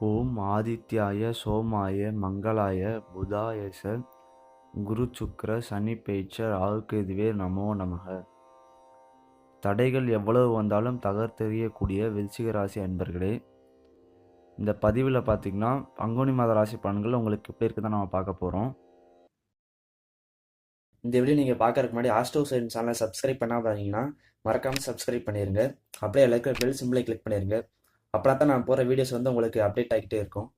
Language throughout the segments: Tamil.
ஓம் ஆதித்யாய சோமாய மங்களாய புதாயச குரு சுக்ர சனி பேச்சர் ராகுகேதுவே நமோ நமக. தடைகள் எவ்வளவு வந்தாலும் தகர்த்தெறியக்கூடிய விருச்சிக ராசி அன்பர்களே இந்த பதிவில் பார்த்திங்கன்னா பங்குனி மாத ராசி பலன்கள் உங்களுக்கு எப்படி இருக்குதான் நம்ம பார்க்க போகிறோம் இந்த வீடியோ நீங்கள் பார்க்கறதுக்கு முன்னாடி ஆஸ்ட்ரோ சைன் சேனலை சப்ஸ்கிரைப் பண்ணாமல் பார்த்தீங்கன்னா மறக்காமல் சப்ஸ்கிரைப் பண்ணிடுங்க அப்படியே எல்லாருக்கும் பெல் சிம்பிளை கிளிக் பண்ணிடுங்க அப்புறம் தான் நான் போகிற வீடியோஸ் வந்து உங்களுக்கு அப்டேட் ஆகிட்டே இருக்கும்.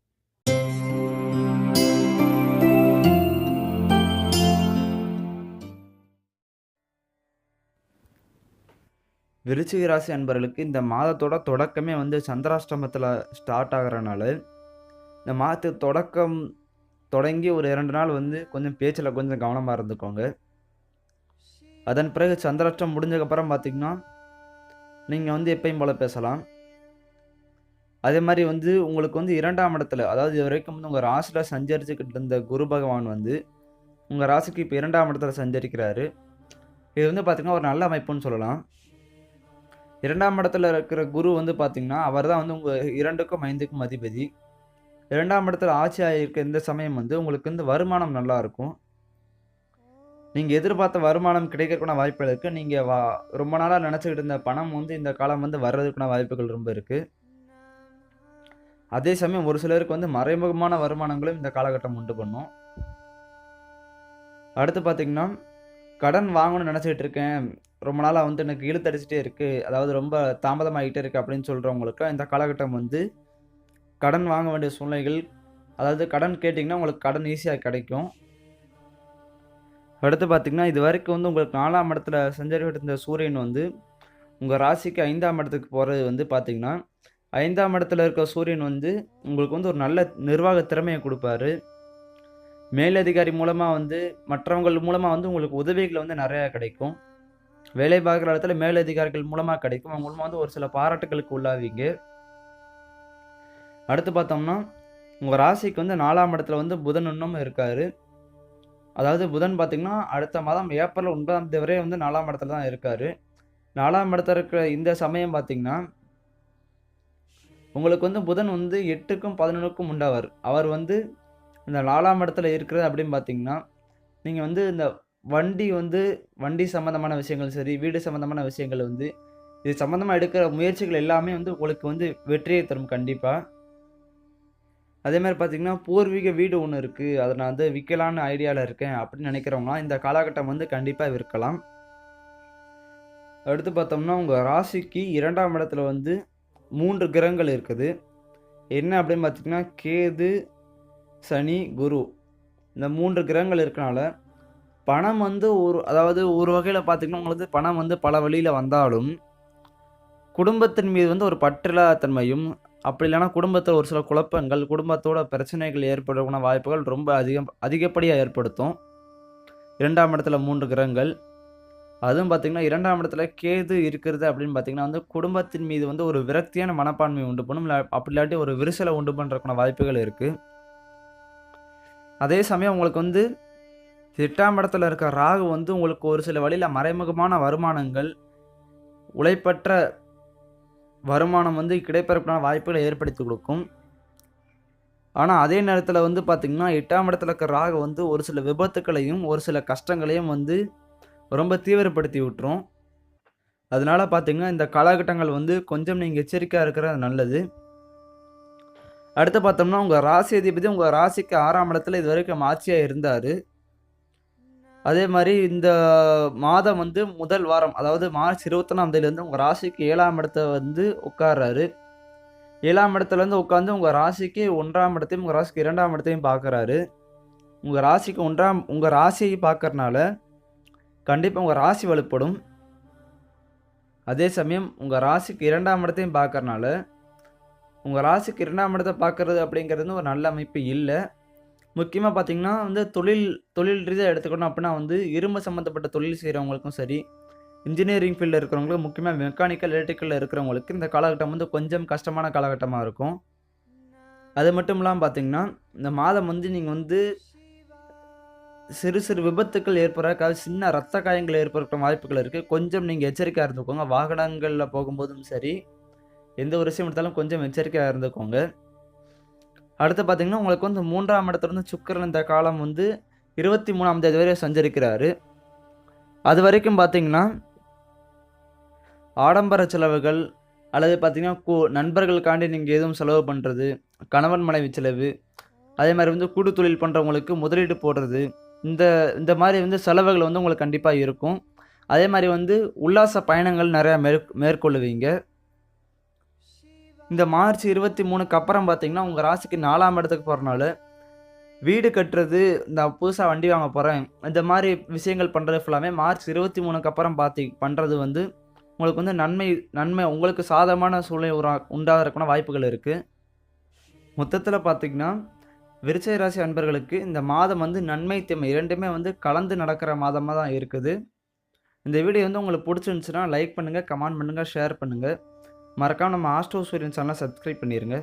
விருச்சிக ராசி அன்பர்களுக்கு இந்த மாதத்தோட தொடக்கமே வந்து சந்திராஷ்டமத்தில் ஸ்டார்ட் ஆகிறனால இந்த மாதத்து தொடக்கம் தொடங்கி ஒரு இரண்டு நாள் வந்து கொஞ்சம் பேச்சில் கொஞ்சம் கவனமாக இருந்துக்கோங்க. அதன் பிறகு சந்திராஷ்டம் முடிஞ்சதுக்கப்புறம் பார்த்திங்கன்னா நீங்கள் வந்து எப்பயும் போல் பேசலாம். அதே மாதிரி வந்து உங்களுக்கு வந்து இரண்டாம் இடத்துல அதாவது இது வரைக்கும் வந்து உங்கள் ராசியில் சஞ்சரிச்சுக்கிட்டு இருந்த குரு பகவான் வந்து உங்கள் ராசிக்கு இப்போ இரண்டாம் இடத்துல சஞ்சரிக்கிறாரு. இது வந்து பார்த்திங்கன்னா ஒரு நல்ல அமைப்புன்னு சொல்லலாம். இரண்டாம் இடத்துல இருக்கிற குரு வந்து பார்த்திங்கன்னா அவர் தான் வந்து உங்கள் இரண்டுக்கும் ஐந்துக்கும் அதிபதி. இரண்டாம் இடத்துல ஆட்சி ஆகியிருக்க இந்த சமயம் வந்து உங்களுக்கு வந்து வருமானம் நல்லாயிருக்கும் நீங்கள் எதிர்பார்த்த வருமானம் கிடைக்கிறதுக்கான வாய்ப்புகள் இருக்குது நீங்கள் வா ரொம்ப நாளாக நினச்சிக்கிட்டு இருந்த பணம் வந்து இந்த காலம் வந்து வர்றதுக்கான வாய்ப்புகள் ரொம்ப இருக்குது அதே சமயம் ஒரு சிலருக்கு வந்து மறைமுகமான வருமானங்களும் இந்த காலகட்டம் உண்டு பண்ணும். அடுத்து பார்த்திங்கன்னா கடன் வாங்கணும்னு நினச்சிக்கிட்டு இருக்கேன். ரொம்ப நாளாக வந்து எனக்கு இழுத்தடிச்சிட்டே இருக்குது அதாவது ரொம்ப தாமதமாகிட்டே இருக்குது அப்படின்னு சொல்கிறவங்களுக்கு இந்த காலகட்டம் வந்து கடன் வாங்க வேண்டிய சூழ்நிலைகள் அதாவது கடன் கேட்டிங்கன்னா உங்களுக்கு கடன் ஈஸியாக கிடைக்கும். அடுத்து பார்த்திங்கன்னா இது வரைக்கும் வந்து உங்களுக்கு நாலாம் இடத்துல சஞ்சரிக்கிட்டு இருந்த சூரியன் வந்து உங்கள் ராசிக்கு ஐந்தாம் இடத்துக்கு போகிறது வந்து பார்த்திங்கன்னா ஐந்தாம் இடத்துல இருக்க சூரியன் வந்து உங்களுக்கு வந்து ஒரு நல்ல நிர்வாக திறமையை கொடுப்பாரு. மேலதிகாரி மூலமாக வந்து மற்றவங்கள் மூலமாக வந்து உங்களுக்கு உதவிகள் வந்து நிறையா கிடைக்கும். வேலை பார்க்குற இடத்துல மேலதிகாரிகள் மூலமாக கிடைக்கும். அவங்க மூலமாக வந்து ஒரு சில பாராட்டுகளுக்கு உள்ளாவீங்க. அடுத்து பார்த்தோம்னா உங்கள் ராசிக்கு வந்து நாலாம் இடத்துல வந்து புதன் இன்னும் இருக்கார். அதாவது புதன் பார்த்திங்கன்னா அடுத்த மாதம் ஏப்ரல் ஒன்பதாம் தேதி வரை வந்து நாலாம் இடத்துல தான் இருக்கார். நாலாம் இடத்துல இருக்கிற இந்த சமயம் பார்த்திங்கன்னா உங்களுக்கு வந்து புதன் வந்து எட்டுக்கும் பதினொன்றுக்கும் உண்டாவார். அவர் வந்து இந்த நாலாம் இடத்துல இருக்கிறது அப்படின்னு பார்த்தீங்கன்னா நீங்கள் வந்து இந்த வண்டி வந்து வண்டி சம்மந்தமான விஷயங்கள் சரி வீடு சம்மந்தமான விஷயங்கள் வந்து இது சம்மந்தமாக எடுக்கிற முயற்சிகள் எல்லாமே வந்து உங்களுக்கு வந்து வெற்றியை தரும் கண்டிப்பாக அதே மாதிரி பார்த்தீங்கன்னா பூர்வீக வீடு ஒன்று இருக்குது அதை நான் வந்து விற்கலான்னு ஐடியாவில் இருக்கேன் அப்படின்னு நினைக்கிறவங்களாம் இந்த காலகட்டம் வந்து கண்டிப்பாக விற்கலாம் அடுத்து பார்த்தோம்னா உங்கள் ராசிக்கு இரண்டாம் இடத்துல வந்து மூன்று கிரகங்கள் இருக்குது. என்ன அப்படின்னு பார்த்திங்கன்னா கேது சனி குரு. இந்த மூன்று கிரகங்கள் இருக்கனால பணம் வந்து ஒரு அதாவது ஒரு வகையில் பார்த்திங்கன்னா உங்களுக்கு பணம் வந்து பல வழியில் வந்தாலும் குடும்பத்தின் மீது வந்து ஒரு பற்றில்லாத்தன்மையும் அப்படி இல்லைன்னா குடும்பத்தில் ஒரு சில குழப்பங்கள் குடும்பத்தோட பிரச்சனைகள் ஏற்படக்கூடிய வாய்ப்புகள் ரொம்ப அதிகம் அதிகப்படியாக ஏற்படுத்தும். இரண்டாம் இடத்துல மூன்று கிரகங்கள். அதுவும் பார்த்திங்கன்னா இரண்டாம் இடத்துல கேது இருக்கிறது அப்படின்னு பார்த்திங்கன்னா வந்து குடும்பத்தின் மீது வந்து ஒரு விரக்தியான மனப்பான்மை உண்டு பண்ணும். அப்படி இல்லாட்டி ஒரு விரிசலை உண்டு பண்ணுறக்கான வாய்ப்புகள் இருக்குது அதே சமயம் உங்களுக்கு வந்து எட்டாம் இடத்துல இருக்க ராகு வந்து உங்களுக்கு ஒரு சில வழியில் மறைமுகமான வருமானங்கள் உழைப்பற்ற வருமானம் வந்து கிடைப்பதற்கான வாய்ப்புகளை ஏற்படுத்தி கொடுக்கும். ஆனால் அதே நேரத்தில் வந்து பார்த்திங்கன்னா எட்டாம் இடத்துல இருக்க ராகு வந்து ஒரு சில விபத்துக்களையும் ஒரு சில கஷ்டங்களையும் வந்து ரொம்ப தீவிரப்படுத்தி விட்டுரும். அதனால பார்த்தீங்கன்னா இந்த காலகட்டங்கள் வந்து கொஞ்சம் நீங்கள் எச்சரிக்கையாக இருக்கிறது நல்லது. அடுத்து பார்த்தோம்னா உங்கள் ராசி அதிபதி உங்கள் ராசிக்கு ஆறாம் இடத்துல இது வரைக்கும் ஆட்சியாக இருந்தார். அதே மாதிரி இந்த மாதம் வந்து முதல் வாரம் அதாவது மார்ச் இருபத்தொன்னாம் தேதியிலேருந்து உங்கள் ராசிக்கு ஏழாம் இடத்த வந்து உட்கார்றாரு. ஏழாம் இடத்துலேருந்து உட்காந்து உங்கள் ராசிக்கு ஒன்றாம் இடத்தையும் உங்கள் ராசிக்கு இரண்டாம் இடத்தையும் பார்க்குறாரு உங்கள் ராசிக்கு ஒன்றாம் உங்கள் ராசியை பார்க்கறனால கண்டிப்பாக உங்கள் ராசி வலுப்படும். அதே சமயம் உங்கள் ராசிக்கு இரண்டாம் இடத்தையும் பார்க்கறனால உங்கள் ராசிக்கு இரண்டாம் இடத்தை பார்க்குறது அப்படிங்கிறது ஒரு நல்ல அமைப்பு இல்லை. முக்கியமாக பார்த்தீங்கன்னா வந்து தொழில் தொழில் ரீதியாக எடுத்துக்கணும் அப்படின்னா வந்து இரும்பு சம்மந்தப்பட்ட தொழில் செய்கிறவங்களுக்கும் சரி இன்ஜினியரிங் ஃபீல்டில் இருக்கிறவங்களுக்கு முக்கியமாக மெக்கானிக்கல் எலக்ட்ரிக்கலில் இருக்கிறவங்களுக்கு இந்த காலகட்டம் வந்து கொஞ்சம் கஷ்டமான காலகட்டமாக இருக்கும். அது மட்டும் இல்லாமல் பார்த்தீங்கன்னா இந்த மாதம் வந்து நீங்கள் வந்து சிறு சிறு விபத்துக்கள் ஏற்படுற சின்ன ரத்த காயங்கள் ஏற்படுற வாய்ப்புகள் இருக்குது கொஞ்சம் நீங்கள் எச்சரிக்கையாக இருந்துக்கோங்க. வாகனங்களில் போகும்போதும் சரி எந்த ஒரு விஷயம் எடுத்தாலும் கொஞ்சம் எச்சரிக்கையாக இருந்துக்கோங்க. அடுத்து பார்த்தீங்கன்னா உங்களுக்கு வந்து மூன்றாம் இடத்துல இருந்து இந்த காலம் வந்து இருபத்தி மூணாம் தேதி வரை சஞ்சரிக்கிறாரு. அது வரைக்கும் பார்த்தீங்கன்னா ஆடம்பர செலவுகள் அல்லது பார்த்தீங்கன்னா கூ நண்பர்களுக்காண்டி நீங்கள் எதுவும் செலவு பண்ணுறது கணவன் மனைவி செலவு அதே மாதிரி வந்து கூடு தொழில் பண்ணுறவங்களுக்கு முதலீடு போடுறது இந்த இந்த மாதிரி வந்து செலவுகள் வந்து உங்களுக்கு கண்டிப்பாக இருக்கும். அதே மாதிரி வந்து உல்லாச பயணங்கள் நிறையா மேற் மேற்கொள்ளுவீங்க. இந்த மார்ச் இருபத்தி மூணுக்கு அப்புறம் பார்த்தீங்கன்னா உங்கள் ராசிக்கு நாலாம் இடத்துக்கு போகிறனால வீடு கட்டுறது இந்த புதுசாக வண்டி வாங்க போகிறேன் இந்த மாதிரி விஷயங்கள் பண்ணுறது ஃபுல்லாமே மார்ச் இருபத்தி மூணுக்கு அப்புறம் பார்த்தி பண்ணுறது வந்து உங்களுக்கு வந்து நன்மை நன்மை உங்களுக்கு சாதகமான சூழ்நிலை உரா உண்டாகிறதுக்கான வாய்ப்புகள் இருக்குது மொத்தத்தில் பார்த்தீங்கன்னா விருச்சய ராசி அன்பர்களுக்கு இந்த மாதம் வந்து நன்மை தீமை இரண்டுமே வந்து கலந்து நடக்கிற மாதமாக தான் இருக்குது. இந்த வீடியோ வந்து உங்களுக்கு பிடிச்சிருந்துச்சுன்னா லைக் பண்ணுங்கள் கமெண்ட் பண்ணுங்கள் ஷேர் பண்ணுங்கள் மறக்காமல் நம்ம ஆஸ்ட்ரோ சூரியன் சேனலை சப்ஸ்கிரைப் பண்ணிடுங்க